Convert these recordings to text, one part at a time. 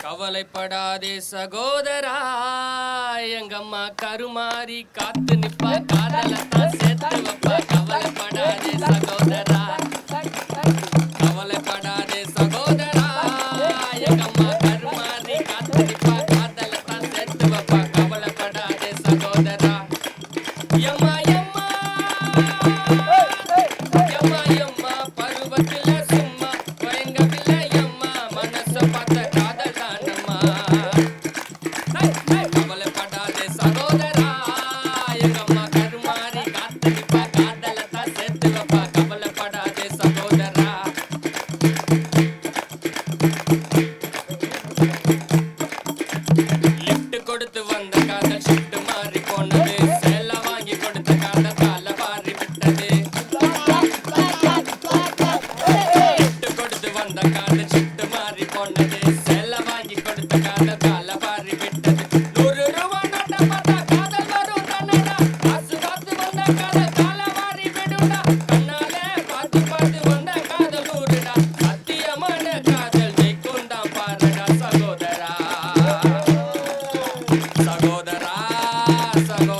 கவலைப்படாதே சகோதரா எங்கம்மா கருமாறி காத்து நிப்பா காதலத்தான் சேர்த்து வைப்பா. கவலைப்படாதே சகோதரா கவலைப்படாதே சகோதரா எங்கம்மா கருமாறி காத்து நிப்பா காதலத்தான் சேர்த்து வைப்பா. Pásalo.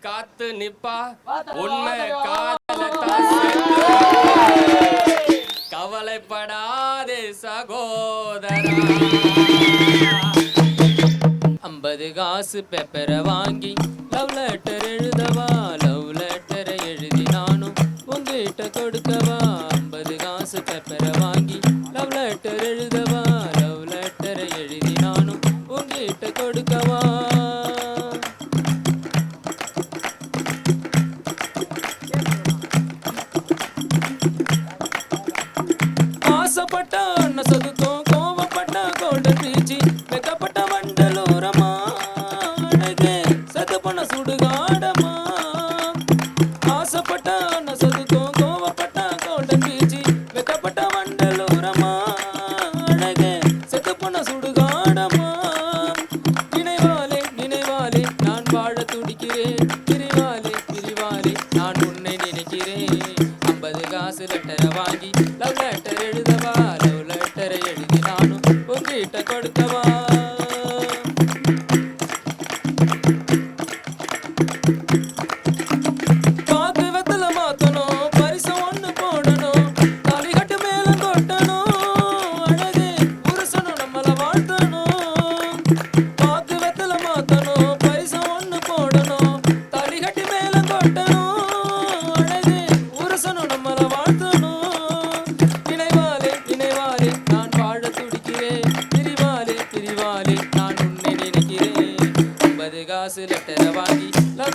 காத்து நிப்பா. உண்மை கவலைப்படாதே சகோதரா. ஐம்பது காசு பேப்பரை வாங்கி லவ் லெட்டர் எழுதவா? லவ் லெட்டரை எழுதி நானும் உங்ககிட்ட கொடுக்கவா? ஐம்பது காசு பேப்பரை வாங்கி லவ் லெட்டர் எழுதவா? வாழ துடிக்கிறேன். பிரிவாரே பிரிவாரே நான் உன்னை நினைக்கிறேன். ஐம்பது காசு லெட்டரை வாங்கி லவ் லெட்டர் எழுதவா? லவ் லெட்டரை எழுதி நானும் உங்ககிட்ட கொடுத்தவா வாழ்த்தணும். ಕಾಸು ಲೆಟರವಾಗಿ ಲವ್